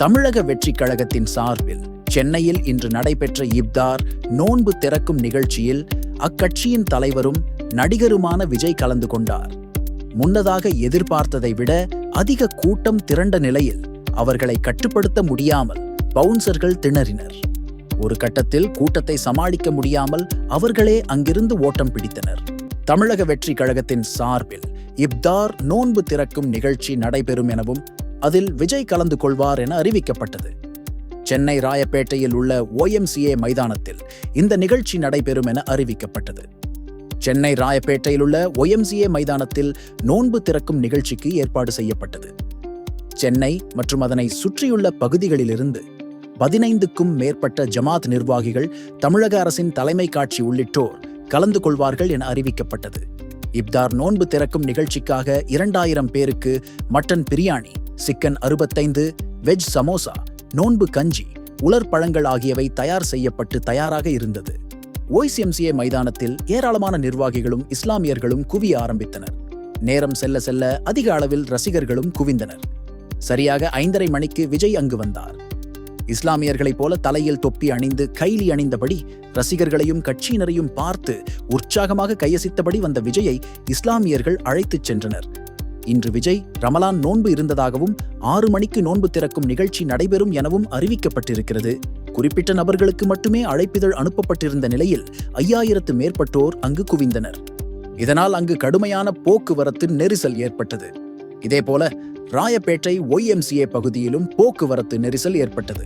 தமிழக வெற்றிக் கழகத்தின் சார்பில் சென்னையில் இன்று நடைபெற்ற இப்தார் நோன்பு திறக்கும் நிகழ்ச்சியில் அக்கட்சியின் தலைவரும் நடிகருமான விஜய் கலந்து கொண்டார். முன்னதாக எதிர்பார்த்ததை விட அதிக கூட்டம் திரண்ட நிலையில் அவர்களை கட்டுப்படுத்த முடியாமல் பவுன்சர்கள் திணறினர். ஒரு கட்டத்தில் கூட்டத்தை சமாளிக்க முடியாமல் அவர்களே அங்கிருந்து ஓட்டம் பிடித்தனர். தமிழக வெற்றி கழகத்தின் சார்பில் இப்தார் நோன்பு திறக்கும் நிகழ்ச்சி நடைபெறும் எனவும் அதில் விஜய் கலந்து கொள்வார் என அறிவிக்கப்பட்டது. சென்னை ராயப்பேட்டையில் உள்ள ஓஎம்சிஏ மைதானத்தில் இந்த நிகழ்ச்சி நடைபெறும் என அறிவிக்கப்பட்டது. சென்னை ராயப்பேட்டையில் உள்ள OMCA மைதானத்தில் நோன்பு திறக்கும் நிகழ்ச்சிக்கு ஏற்பாடு செய்யப்பட்டது. சென்னை மற்றும் அதனை சுற்றியுள்ள பகுதிகளிலிருந்து பதினைந்துக்கும் மேற்பட்ட ஜமாத் நிர்வாகிகள் தமிழக அரசின் தலைமை காட்சி உள்ளிட்டோர் கலந்து கொள்வார்கள் என அறிவிக்கப்பட்டது. இப்தார் நோன்பு திறக்கும் நிகழ்ச்சிக்காக இரண்டாயிரம் பேருக்கு மட்டன் பிரியாணி சிக்கன் அறுபத்தைந்து வெஜ் சமோசா நோன்பு கஞ்சி உலர் பழங்கள் ஆகியவை தயார் செய்யப்பட்டு தயாராக இருந்தது. ஓய்சிஎம்சிஏ மைதானத்தில் ஏராளமான நிர்வாகிகளும் இஸ்லாமியர்களும் குவிய ஆரம்பித்தனர். நேரம் செல்ல செல்ல அதிக அளவில் ரசிகர்களும் குவிந்தனர். சரியாக ஐந்தரை மணிக்கு விஜய் அங்கு வந்தார். இஸ்லாமியர்களைப் போல தலையில் தொப்பி அணிந்து கைலி அணிந்தபடி ரசிகர்களையும் கட்சியினரையும் பார்த்து உற்சாகமாக கையசித்தபடி வந்த விஜயை இஸ்லாமியர்கள் அழைத்துச் சென்றனர். இன்று விஜய் ரமலான் நோன்பு இருந்ததாகவும் ஆறு மணிக்கு நோன்பு திறக்கும் நிகழ்ச்சி நடைபெறும் எனவும் அறிவிக்கப்பட்டிருக்கிறது. குறிப்பிட்ட நபர்களுக்கு மட்டுமே அழைப்பிதழ் அனுப்பப்பட்டிருந்த நிலையில் ஐயாயிரத்து மேற்பட்டோர் அங்கு குவிந்தனர். இதனால் அங்கு கடுமையான போக்குவரத்து நெரிசல் ஏற்பட்டது. இதேபோல ராயப்பேட்டை ஒய்எம்சிஏ பகுதியிலும் போக்குவரத்து நெரிசல் ஏற்பட்டது.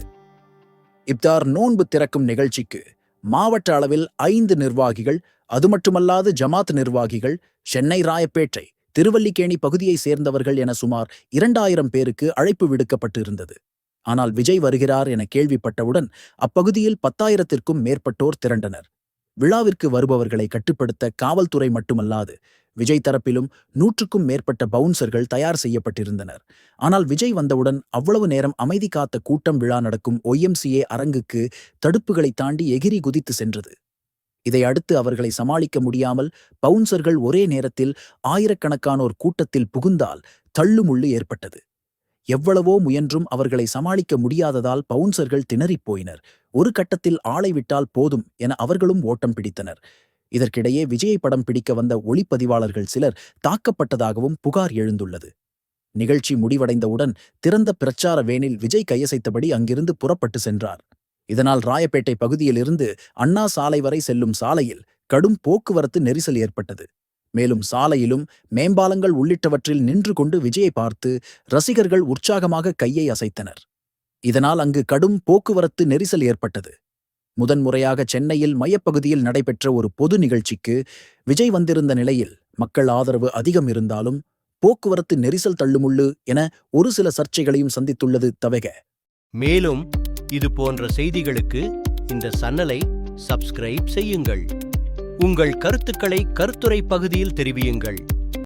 இப்தார் நோன்பு திறக்கும் நிகழ்ச்சிக்கு மாவட்ட அளவில் ஐந்து நிர்வாகிகள் அது மட்டுமல்லாது ஜமாத் நிர்வாகிகள் சென்னை ராயப்பேட்டை திருவல்லிக்கேணி பகுதியைச் சேர்ந்தவர்கள் என சுமார் இரண்டாயிரம் பேருக்கு அழைப்பு விடுக்கப்பட்டு இருந்தது ஆனால் விஜய் வருகிறார் என கேள்விப்பட்டவுடன் அப்பகுதியில் பத்தாயிரத்திற்கும் மேற்பட்டோர் திரண்டனர். விழாவிற்கு வருபவர்களை கட்டுப்படுத்த காவல்துறை மட்டுமல்லாது விஜய் தரப்பிலும் நூற்றுக்கும் மேற்பட்ட பவுன்சர்கள் தயார் செய்யப்பட்டிருந்தனர். ஆனால் விஜய் வந்தவுடன் அவ்வளவு நேரம் அமைதி காத்த கூட்டம் விழா நடக்கும் ஒய்எம்சிஏ அரங்குக்கு தடுப்புகளை தாண்டி எகிரி குதித்து சென்றது. இதை அடுத்து அவர்களை சமாளிக்க முடியாமல் பவுன்சர்கள் ஒரே நேரத்தில் ஆயிரக்கணக்கானோர் கூட்டத்தில் புகுந்தால் தள்ளுமுள்ளு ஏற்பட்டது. எவ்வளவோ முயன்றும் அவர்களை சமாளிக்க முடியாததால் பவுன்சர்கள் திணறிப் போயினர். ஒரு கட்டத்தில் ஆளை விட்டால் போதும் என அவர்களும் ஓட்டம் பிடித்தனர். இதற்கிடையே விஜயை படம் பிடிக்க வந்த ஒளிப்பதிவாளர்கள் சிலர் தாக்கப்பட்டதாகவும் புகார் எழுந்துள்ளது. நிகழ்ச்சி முடிவடைந்தவுடன் திறந்த பிரச்சார வேனில் விஜய் கையசைத்தபடி அங்கிருந்து புறப்பட்டு சென்றார். இதனால் ராயப்பேட்டை பகுதியிலிருந்து அண்ணா சாலை வரை செல்லும் சாலையில் கடும் போக்குவரத்து நெரிசல் ஏற்பட்டது. மேலும் சாலையிலும் மேம்பாலங்கள் உள்ளிட்டவற்றில் நின்று கொண்டு விஜயை பார்த்து ரசிகர்கள் உற்சாகமாக கையை அசைத்தனர். இதனால் அங்கு கடும் போக்குவரத்து நெரிசல் ஏற்பட்டது. முதன்முறையாக சென்னையில் மையப்பகுதியில் நடைபெற்ற ஒரு பொது நிகழ்ச்சிக்கு விஜய் வந்திருந்த நிலையில் மக்கள் ஆதரவு அதிகம் இருந்தாலும் போக்குவரத்து நெரிசல் தள்ளுமுள்ளு என ஒரு சில சர்ச்சைகளையும் சந்தித்துள்ளது தவிர மேலும் இது போன்ற செய்திகளுக்கு இந்த சன்னலை சப்ஸ்கிரைப் செய்யுங்கள். உங்கள் கருத்துக்களை கருத்துரை பகுதியில் தெரிவியுங்கள்.